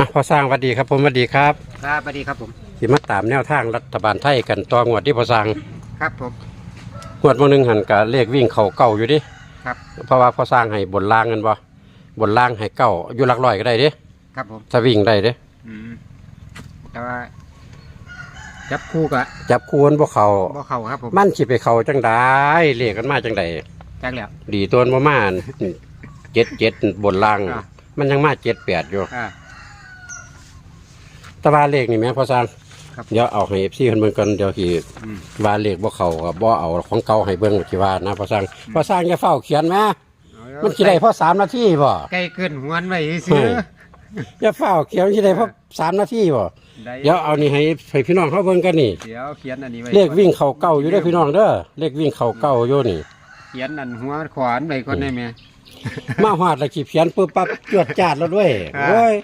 อะพอสร้างหวัดดีครับผมหวัดดีครับครับสวัสดีครับผม สิมาตามแนวทางรัฐบาลไทยกันต่องวดที่พอสร้างครับผม งวดมื้อหนึงหันกะเลขวิ่งเขาเก่าอยู่ดิครับ เพราะว่าพอสร้างให้บนล่างกันบ่บนล่างให้เก่าอยู่หลักร้อยก็ได้เดิครับผม ถ้าวิ่งได้เดิอืมแต่ว่า จับคู่กะจับคูณบ่เขาบ่เข่าครับผมมันสิไปเขาจังไดเลขกันมาจังไดจักแล้ว ดีตัวบ่มาเจ็ดเจ็ดบนล่าง อะ มันยังมาเจ็ดแปดอยู่ อ่า แต่ว่าเลขนี่แม่พอสร้างครับ เดี๋ยวเอาให้ FC เพิ่นเบิ่งก่อนเดี๋ยวสิอืมว่าเลขบ่เขาก็บ่เอาของเก่าให้เบิ่งสิว่านะพอสร้างพอสร้างอย่าเฝ้าเขียนแหมเอามันสิได้เพราะสามนาทีบ่ใกล้เกินหวนไว้ซื้ออย่าเฝ้าเขียนมันสิได้เพราะสามนาทีบ่ ได้ เดี๋ยวเอานี่ให้ให้พี่น้องเขาเบิ่งกันนี่ เดี๋ยวเขียนอันนี้ไว้เลขวิ่งเขาเก่าอยู่เด้อพี่น้องเด้อเลขวิ่งเขาเก่าอยู่นี่ เขียนอันหัวขวานไว้ก่อนได้ไหม มาฮอดแล้วขีเขียนปึ๊บปั๊บจวดจาดแล้วด้วยอ่า โอ้ย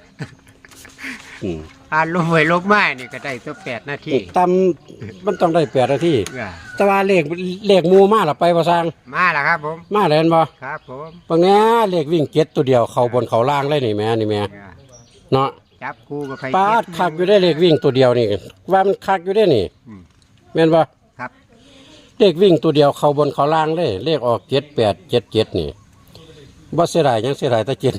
อืม อ่านลงไว้ลบไม้นี่ก็ได้ตัวแปดนาทีตำมันต้องได้แปดนาทีอ่าแต่ว่าเลขเลขหมูมาและไปบ่สร้างมาแล้วครับผมมาแล้วเห็นบ่ครับผมบางแหน่เลขวิ่งเก็ตตัวเดียวเข้าบนเขาล่างเลยนี่แม่นี่แม่อ่าเนาะจับคู่กับใครปาดคักอยู่ได้เลขวิ่งตัวเดียวนี่ว่ามันคักอยู่ได้นี่อืมแม่นบ่ครับเลขวิ่งตัวเดียวเข้าบนเขาล่างเลยเลขออกเจ็ดแปดเจ็ดเจ็ดนี่บ่เสียดายหยังเสียดายแตะเจ็ด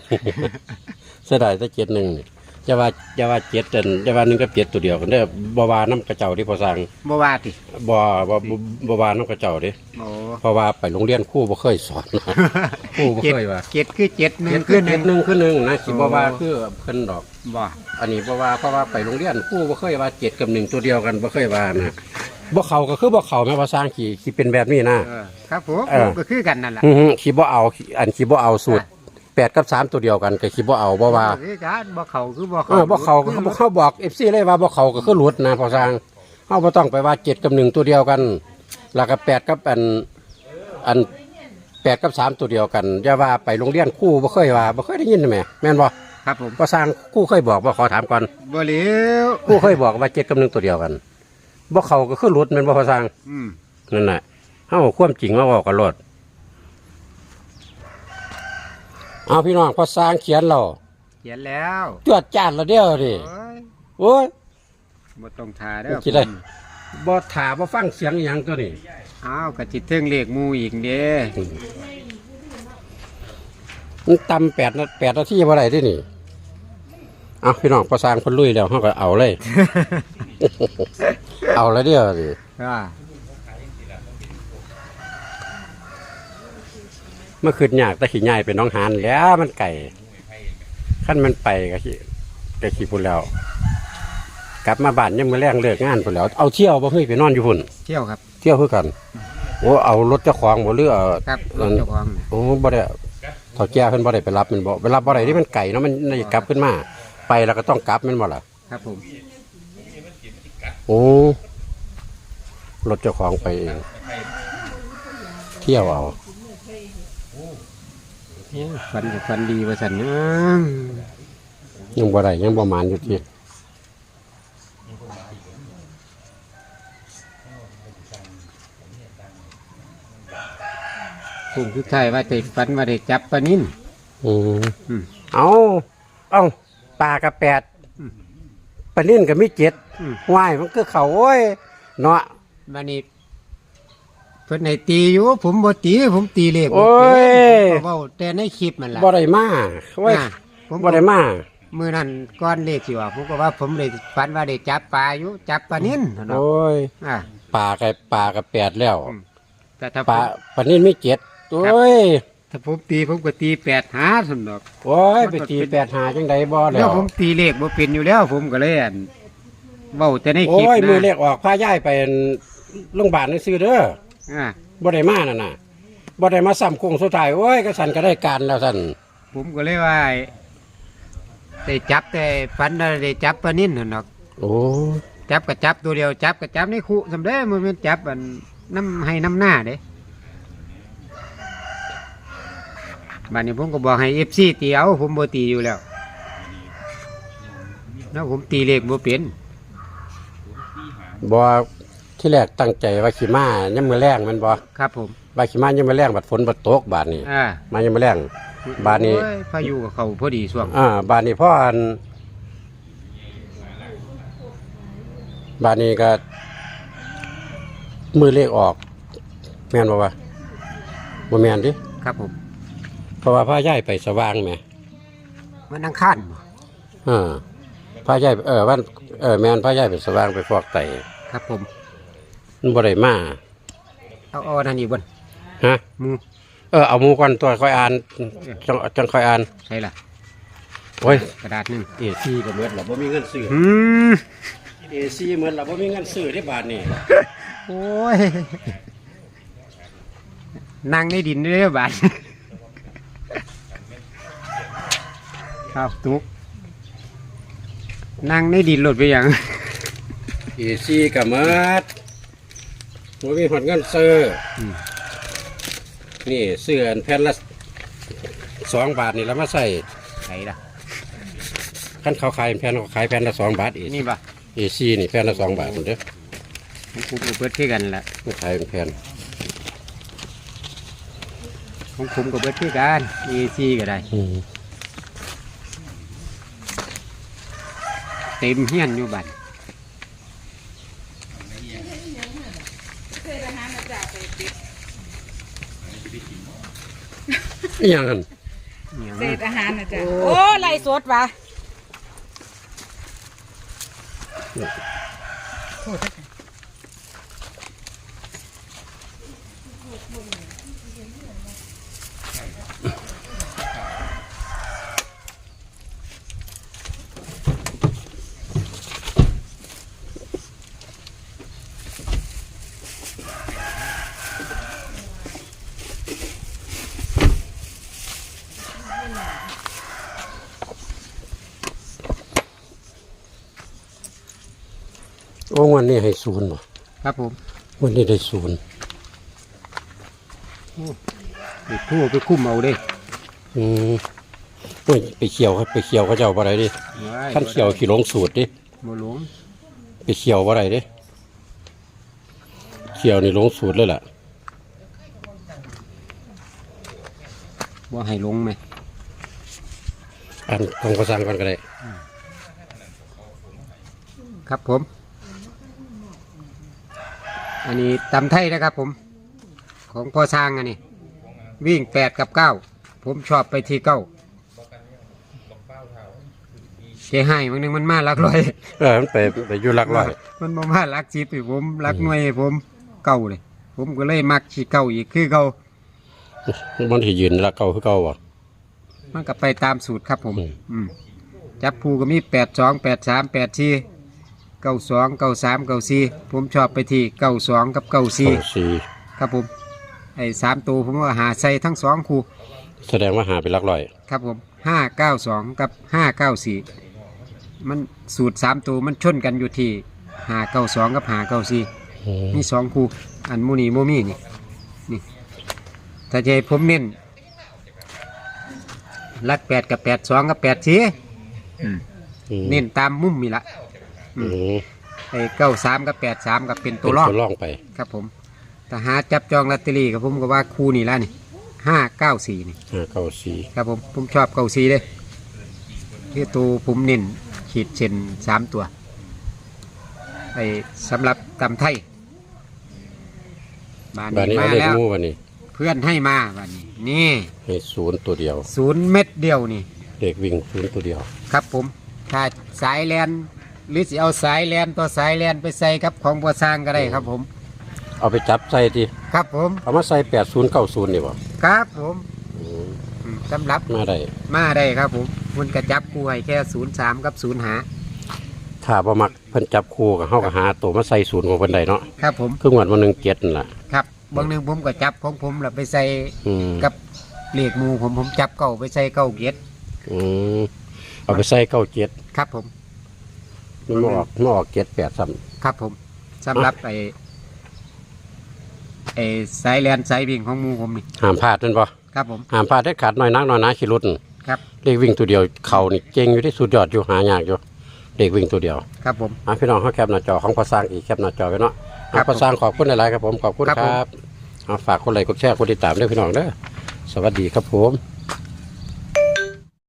เสียดายแตะเจ็ดหนึ่งนี่ จะว่าจะว่าเจ็ดเดินจะว่าหนึ่งกับเจ็ดตัวเดียวกันเด้อบ่ว่าน้ำกระเจ้าที่พอสั่งบ่ว่าติบ่บ่บ่บ่ว่าน้ำกระเจ้าเด้โอ้เพราะว่าไปโรงเรียนครูบ่เคยสอนครูบ่เจ็ดเคยว่าเจ็ดคือเจ็ดหนึ่เจ็งดคืคืออหเจ็นึ่ดง หนึ่งคือหนึ่งนะสิบ่ว่าโอ้คือเพิ่นดอก บ่ อันนี้บ่ว่าเพราะว่าไปโรงเรียนครูบ่เคยว่าเจ็ดกับหนึ่งตัวเดียวกันบ่เคยว่านะบ่เข้าก็คือบ่เข้าแม้ว่าสร้างขี่ขี่เป็นแบบนี้นะ เออ ครับผมเออผมก็คือกันนั่นแหละอือฮึขี่บ่เอาขี่อันขี่บ่เอาสูตร แปดกับสามตัวเดียวกันก็ขี่บ่เอาบ่ว่าคือกันบ่เขาคือบ่เออบ่เข้าก็บ่เข้าบอก FC เลยว่าบ่เข้าก็คือหลุดนะพอสร้างเฮาบ่ต้องไปว่าเจ็ดกับหนึ่งตัวเดียวกัน แล้วก็แปดกับอันอันแปดกับสามตัวเดียวกันอย่าว่าไปโรงเรียนครูบ่เคยว่าบ่เคยได้ยินแหมแม่นบ่ครับผมพอสร้างครูเคยบอกบ่ขอถามก่อนบ่เหลียวครูเคยบอกว่าเจ็ดกับหนึ่งตัวเดียวกันบ่เข้าก็คือหลุดแม่นบ่พอสร้างอืมนั่นน่ะเฮาความจริงมาบอกกันโลด เอาพี่น้องพอสร้างเขียนเราเขียนแล้วจวดจานแล้วเดียวดิโอ้ยโอ้ยบ่ต้องทาเด้อคิดได้บ่ถาบ่ฟังเสียงอหยังตัวนี้อ้าวก็สิถึงเลขหมู่อีกเด้มันตำแปดนาแปดนาทีบ่ได้เดินี่เอาพี่น้องพอสร้างเพิ่นลุยแล้วเฮาก็เอาเลย เอาแล้วเดียวดิอ่า มื่อคืนยากแต่ขี้ใหญ่เป็นน้องหานแหล้วมันไก่ขั้นมันไปก็ขี้ก็ขี้พุ่นแล้ว กลับมาบ้านยังมือแรงเลิกงานพุ่นแล้ว เอาเที่ยวบ่เฮ้ยไปนอนอยู่พุ่นเที่ยวครับ เที่ยวคือกันโอ้เอารถเจ้าของบ่หรือเอาครับรถเจ้าของโอ้บ่ได้ถอดแก้เพิ่นบ่ได้ไปรับมันบ่ไปรับบ่ได้ที่มันไก่เนาะมันน่าจะกลับขึ้นมา ไปแล้วก็ต้องกลับแม่นบ่ล่ะครับผมโอ้รถเจ้าของไปเองเที่ยวเอา ฟันก็ฟันดีว่าซั่นนะยังบ่ได้ยังบ่มานอยู่ที่ผมคือใช่ว่าได้ฟันว่าได้จับปลานิ่นอืมอืมเอาเอาปลากระแปดอืมปลานิ่นก็มีเจ็ดอืมว่ายมันก็เขาโอ้ยเนาะบัดนี้ เพิ่นให้ตีอยู่ผมบ่ตีผมตีเลขโอ้บ่เป็ยนเว้าแต่ในคลิปมันล่ะบ่ได้มาโอ้ยน่ะผมบ่ได้มามื้อนั้นก่อนเลขสิว่าผมก็ว่าผมได้ฝันว่าได้จับปลาอยู่จับปลานิ่นเนาะโอ้ยอ่าปลากระปลากระแปดแล้วอืมแต่ถ้าปผลาม ปลานิ่นมีเจ็ดโอ้ยถ้าผมตีผมก็ตีแปดหาสนดอก โอ้ยไปตีแปดหาจังไดบ่แล้แล้ววผมตีเลขบ่เป็นอยู่แล้ว ผมก็เลยอั่นเว้าแต่ในคโอ้ลิปยมือเลนะขออกพาย้ายไปโรงพยาบาลซื้อเด้อ อ่าบ่ได้มานั่นน่ะบ่ได้มาซ้ำโคงสุดท้ายโอ้ยก็สั่นก็ได้การแล้วสั่นผมก็เลยว่าได้จับแต่ฝันว่าได้จับปลานิ่นนั่นดอกโอ้จับก็จับตัวเดียวจับก็จับในคุสำเด้มันเป็นจับอันน้ำให้น้ำหน้าเด้บัดนี้ผมก็บอกให้ FC ตีเอาผมบ่ตีอยู่แล้วแล้วผมตีเลขบ่เป็นบ่ ที่แรกตั้งใจว่าขี่ม้ายังมือแรงแมันบ่ครับผมว่าขี่ม้ายังมือแรงบัดฝนบัดตกบาดนี้อ่ามายังมือแรงบาดนี้ โอ้ยพายุกับเขาพอดีช่วงอ่าบาดนี้พ่ออันบานนี้ก็ มือเลขออกแม่นบ่วะบ่แม่นดิครับผมเพราะว่าพาย้ายไปสว่างแหมมันอังคารบ่อ่าพาย้ายเออวันเออแม่นพาย้ายไปสว่างไปฟอกไต ครับผม มันบ่ได้มาเอาเอานั่นอีกบนฮะหมูเออเอาหมูก่อนตัวค่อยอ่านจังจังค่อยอ่านใช่ล่ะโอ้ยกระดาษหนึงเอซีก็เหมือนเราบ่มีเงินซื้ออืมเอซีเหมือนเราบ่มีเงินซื้อที่บาทนี่โอ้ยนั่งในดินเด้อบาดครับตุกนั่งในดินหลดไปอย่างเอซีก็หม ดบ่มีหอดเงินซื้ออมนี่ซื้ออันแผ่นละสองบาทนี่แล้วมาใส่ไหนล่ะคันเขาขายแผ่นเขาขายแผ่นละสองบาทเอนี่ปะเอซีนี่แผ่นละสองบาทหมดเด้อของผมกับเบิดคือกันล่ะเขาขายเป็นแผ่นของผมกับเบิดคือกันเอซีก็ได้อืมเต็มเฮียนอยู่บัด อีหยังนั่นเนี่ยเศษอาหารนะจ๊ะโอ้ไรสดวะโอ้วันนี้ให้ศูนย์บ่ครับผมวันนี้ได้ศูนย์ไปทั่วไปคุ้มเอาเด้อืมโอ้ยไปเขียวครับไปเขียวเขาเจ้าบ่ได้ดิขั้นเขียวขี่ลงสูตรดิบ่หลงไปเขียวบ่ได้ดิเขียวนี่ลงสูตรเลยล่ะบ่ให้ลงไหมอันของภาษาก่อนก็ได้ครับผม อันนี้ตำไทยนะครับผม ของพ่อช้างอันนี้ วิ่งแปดกับเก้าผมชอบไปที่เก้าเสียให้บางนึงมันมาหลักร้อย เออมันไปไปอยู่หลักร้อย มันบ่มาหลักสิบให้ผมหลักหน่วยให้ผมเก้าเลย ผมก็เลยมักที่เก้าอีกคือเก้ามันที่ยืนหลักเก่าคือเก่าบ่มันก็ไปตามสูตรครับผม อืมอืมจับผูก็มีแปดสองแปดสามแปดสี่ เก้าสองเก้าสามเก้าสี่ผมชอบไปที่เก้าสองกับเก้าสี่สองสี่ครับผมไอ้สามตัวผมว่าหาใส่ทั้งสองคู่ แสดงว่าหาไปหลักร้อย ครับผมห้าเก้าสองกับห้าเก้าสี่มันสูตรสามตัวมันชนกันอยู่ที่ห้าเก้าสองกับห้าเก้าสี่อืมนี่สองคู่อันโมนีโมมี่นี่นี่ถ้าจะให้ผมเน้นลักแปดกับแปดสองกับแปดสี่อืมเน้นตามมุมนี่ละ อืมไอ้เก้าสามกับแปดสามกับเป็นเป็ตัวนรองตัวร่องไป ครับผมถ้าหาจับจองลอตเตอรี่กับผมก็ว่าคู่นี่ละนี่ห้าเก้าสี่นี่ห้าเก้าสี่ครับผมผมชอบเก้าสี่เลยคือตัวผมเน้นขีดเส้นสามตัวไอ้สำหรับตำไทยบานบานนี้นี้เอามาเลขแล้วหมู่บัดนี้เพื่อนให้มาบานนี้ นี่ให้ศูนย์ตัวเดียวศูนย์เม็ดเดียวนี่เลขวิ่งศูนย์ตัวเดียว ครับผม ถ้าสายแลน หรือสิเอาสายแลนตัวสายแลนไปใส่กับของบัวสร้างก็ได้ครับผม เอาไปจับใส่ทีครับผม เอามาใส่แปดศูนย์เก้าศูนย์นี่บ่ครับผมอืมอืมสำหรับมาได้มาได้ครับผมมันกระจับคู่ให้แค่ศูนย์สามกับศูนย์หาถ้าบ่มักเพิ่นจับคู่กับเฮาก็หาตัวมาใส่ศูนย์ของเพิ่นได้เนาะครับผมคืองวดวันหนึงเจ็ดนั่นล่ะ ครับบางหนึงผมก็จับของผมแล้วไปใส่อืมกับเลขหมูผมผมจับเก้าไปใส่เก้าเกียรติอืมเอาไปใส่เก้าเจ็ดครับผม มันบ่ออกมันออกเจ็ดแปดซ้ครับผมสำหรับไอ้ไอ้สายแลนสายวิ่งของหมูผมนี่ำห้ามพลาดนั่นบ่ครับผม ห้ามพลาดได้ขาดน้อยนักน้อยหนะขี้รุดนั่นครับเลขวิ่งตัวเดียวเขานี่เก่งอยู่ที่สุดยอดอยู่หายากอยู่เลขวิ่งตัวเดียวครับผม อะพี่น้องเขาแคปหน้าจอของภาษาอีกแคปหน้าจอไว้เนาะครับภาษาขอบคุณหลายๆครับผมขอบคุณครับคผมรับเอาฝากคนไลค์กดแชร์กดติดตามด้วยพี่น้องเด้อสวัสดีครับผม